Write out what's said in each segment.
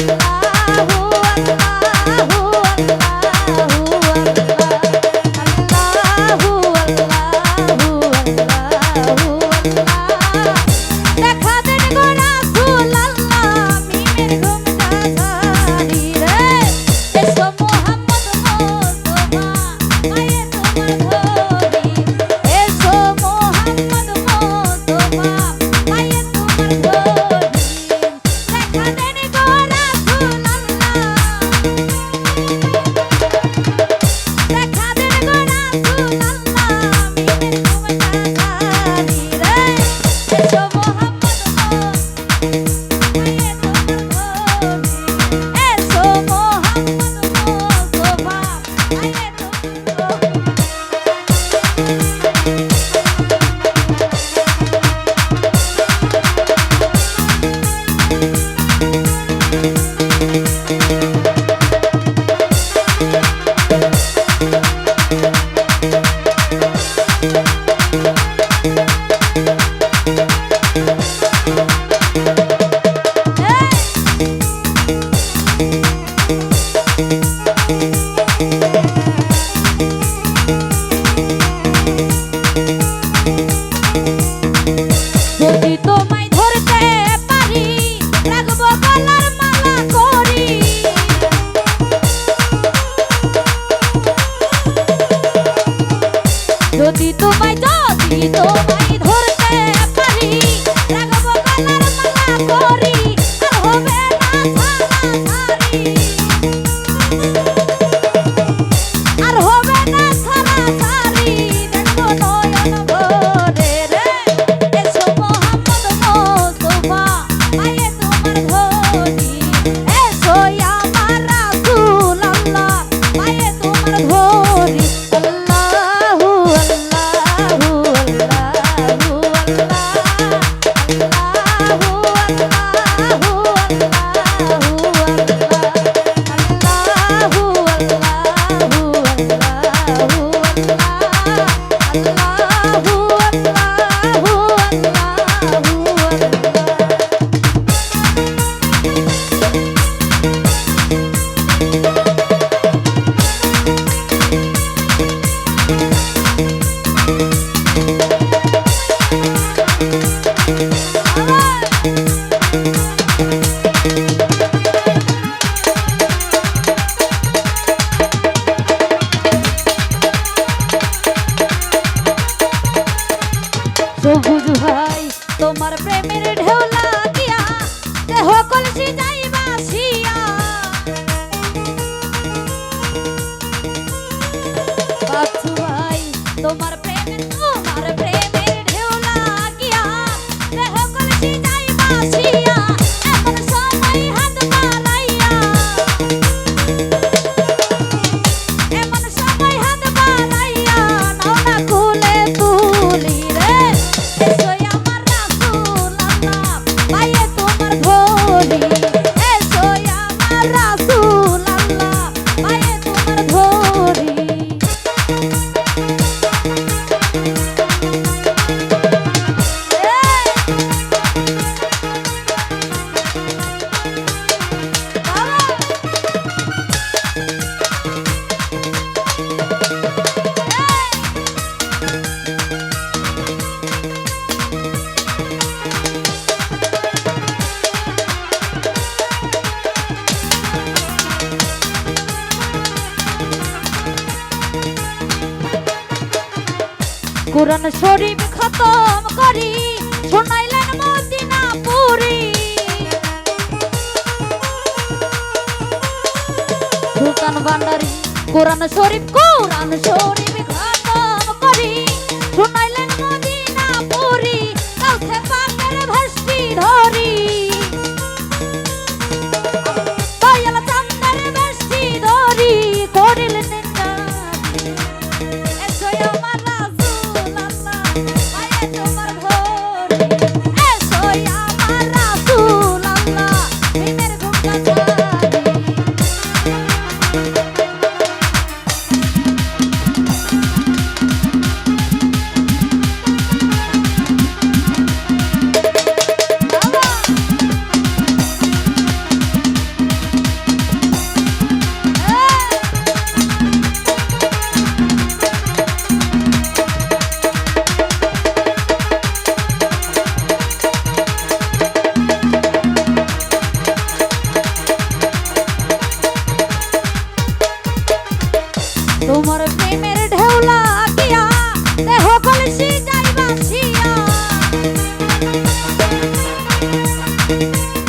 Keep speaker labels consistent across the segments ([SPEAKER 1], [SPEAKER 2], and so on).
[SPEAKER 1] আহো আহো Thank mais সবুজ ভাই, তোমার প্রেমের ঢেউ লাগিয়া, দেহ কলসি যাই বাসিয়া বাচ্চু ভাই, তোমার প্রেমের ঢেউ লাগিয়া, দেহ কলসি যাই বাসিয়া কোরআন শরীফ খতম করি, শোনাইলেন মদিনা পুরি সুলতান ভান্ডারি, কোরআন শরীফ কোরআন শরীফ খতম করি, শোনাইলেন মদিনা পুরি কাউকে পাকের ভাষ্টি ধরি। করিলেন এসোই আমার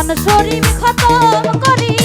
[SPEAKER 1] কোরআন শরীফ খতম করি।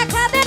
[SPEAKER 1] I the club.